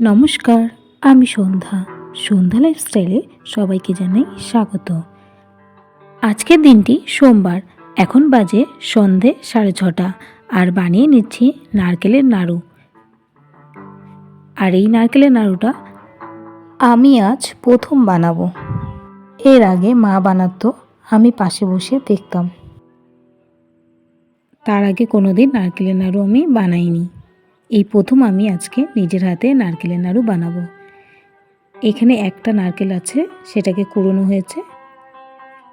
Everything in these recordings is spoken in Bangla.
নমস্কার, আমি সন্ধ্যা। সন্ধ্যা লাইফস্টাইলে সবাইকে জানাই স্বাগত। আজকের দিনটি সোমবার, এখন বাজে সন্ধে সাড়ে ছটা, আর বানিয়ে নিচ্ছি নারকেলের নাড়ু। আর এই নারকেলের নাড়ুটা আমি আজ প্রথম বানাবো। এর আগে মা বানাতো, আমি পাশে বসে দেখতাম। তার আগে কোনোদিন নারকেলের নাড়ু আমি বানাইনি। এই প্রথম আমি আজকে নিজের হাতে নারকেলের নাড়ু বানাবো। এখানে একটা নারকেল আছে, সেটাকে কুড়োনো হয়েছে।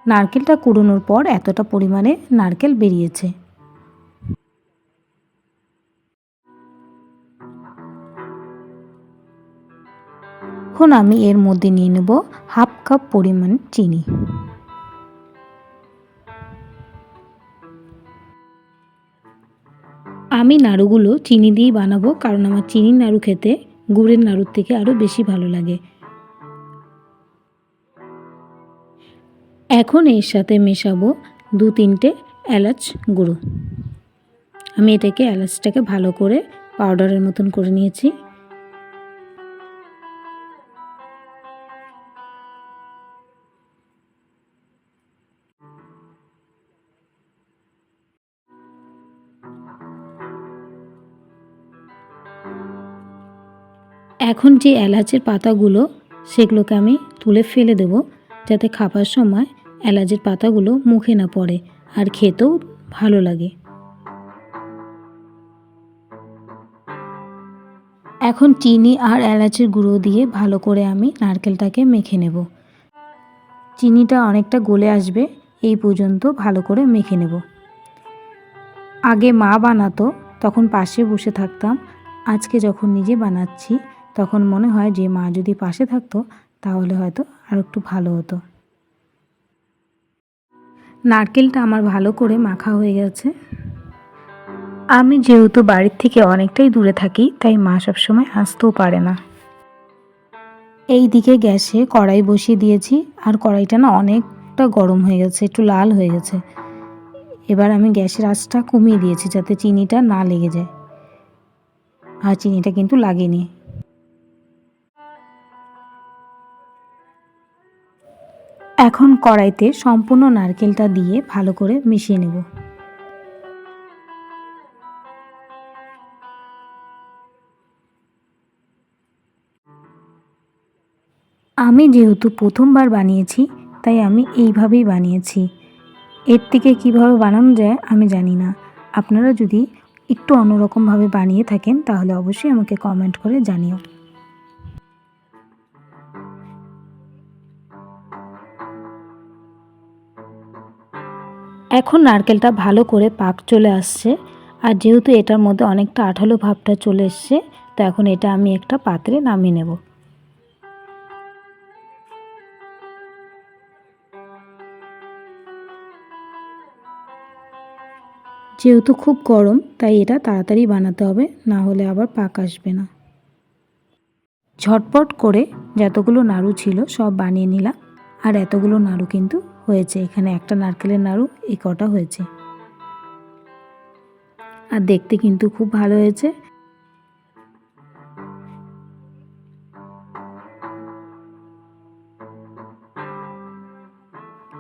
নারকেলটা কুড়োনোর পর এতটা পরিমাণে নারকেল বেরিয়েছে। এখন আমি এর মধ্যে নিয়ে নেব হাফ কাপ পরিমাণ চিনি। আমি নাড়ুগুলো চিনি দিয়েই বানাবো, কারণ আমার চিনির নাড়ু খেতে গুড়ের নাড়ুর থেকে আরও বেশি ভালো লাগে। এখন এর সাথে মেশাবো দু তিনটে এলাচ গুঁড়ো। আমি এটাকে এলাচটাকে ভালো করে পাউডারের মতন করে নিয়েছি। এখন যে এলাচের পাতাগুলো, সেগুলোকে আমি তুলে ফেলে দেব, যাতে খাবার সময় এলাচের পাতাগুলো মুখে না পড়ে আর খেতেও ভালো লাগে। এখন চিনি আর এলাচের গুঁড়ো দিয়ে ভালো করে আমি নারকেলটাকে মেখে নেব। চিনিটা অনেকটা গলে আসবে, এই পর্যন্ত ভালো করে মেখে নেব। আগে মা বানাতো, তখন পাশে বসে থাকতাম। আজকে যখন নিজে বানাচ্ছি তখন মনে হয় যে মা যদি পাশে থাকতো, তাহলে হয়তো আর একটু ভালো হতো। নারকেলটা আমার ভালো করে মাখা হয়ে গেছে। আমি যেহেতু বাড়ির থেকে অনেকটাই দূরে থাকি, তাই মা সবসময় আসতেও পারে না। এই দিকে গ্যাসে কড়াই বসিয়ে দিয়েছি, আর কড়াইটা না অনেকটা গরম হয়ে গেছে, একটু লাল হয়ে গেছে। এবার আমি গ্যাসের আঁচটা কমিয়ে দিয়েছি যাতে চিনিটা না লেগে যায়। আর চিনিটা কিন্তু লাগেনি। এখন কড়াইতে সম্পূর্ণ নারকেলটা দিয়ে ভালো করে মিশিয়ে নেব। আমি যেহেতু প্রথমবার বানিয়েছি, তাই আমি এইভাবেই বানিয়েছি। এর থেকে কীভাবে বানানো যায় আমি জানি না। আপনারা যদি একটু অন্যরকমভাবে বানিয়ে থাকেন, তাহলে অবশ্যই আমাকে কমেন্ট করে জানিও। এখন নারকেলটা ভালো করে পাক চলে আসছে। আর যেহেতু এটার মধ্যে অনেকটা আঠালো ভাবটা চলে এসছে, তো এখন এটা আমি একটা পাত্রে নামিয়ে নেব। যেহেতু খুব গরম, তাই এটা তাড়াতাড়ি বানাতে হবে, না হলে আবার পাক আসবে না। ঝটপট করে যতগুলো নাড়ু ছিল সব বানিয়ে নিলাম, আর এতগুলো নাড়ু কিন্তু হয়েছে। এখানে একটা নারকেলের নাড়ু, এই কটা হয়েছে। আর দেখতে কিন্তু খুব ভালো হয়েছে।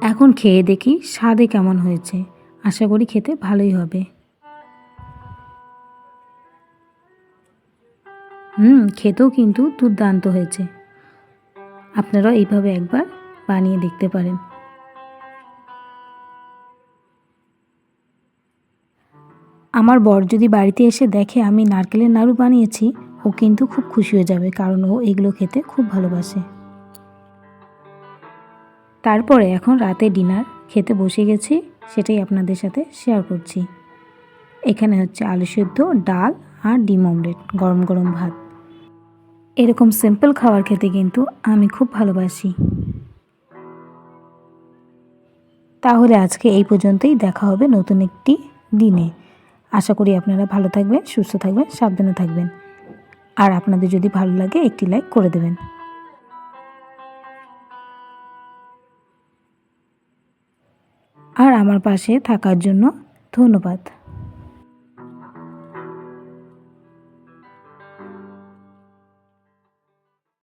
এখন খেয়ে দেখি স্বাদে কেমন হয়েছে। আশা করি খেতে ভালোই হবে। হুম, খেতেও কিন্তু দুর্দান্ত হয়েছে। আপনারা এইভাবে একবার বানিয়ে দেখতে পারেন। আমার বর যদি বাড়িতে এসে দেখে আমি নারকেলের নাড়ু বানিয়েছি, ও কিন্তু খুব খুশি হয়ে যাবে কারণ ও এগুলো খেতে খুব ভালোবাসে। তারপরে এখন রাতে ডিনার, খেতে বসে গেছি, সেটাই আপনাদের সাথে শেয়ার করছি। এখানে হচ্ছে আলু সেদ্ধ, ডাল আর ডিম অমলেট গরম গরম ভাত। এরকম সিম্পল খাবার খেতে কিন্তু আমি খুব ভালোবাসি। তাহলে আজকে এই পর্যন্তই, দেখা হবে নতুন একটি দিনে। আশা করি আপনারা ভালো থাকবেন, সুস্থ থাকবেন, সাবধানে থাকবেন। আর আপনাদের যদি ভালো লাগে, একটি লাইক করে দেবেন। আর আমার পাশে থাকার জন্য ধন্যবাদ।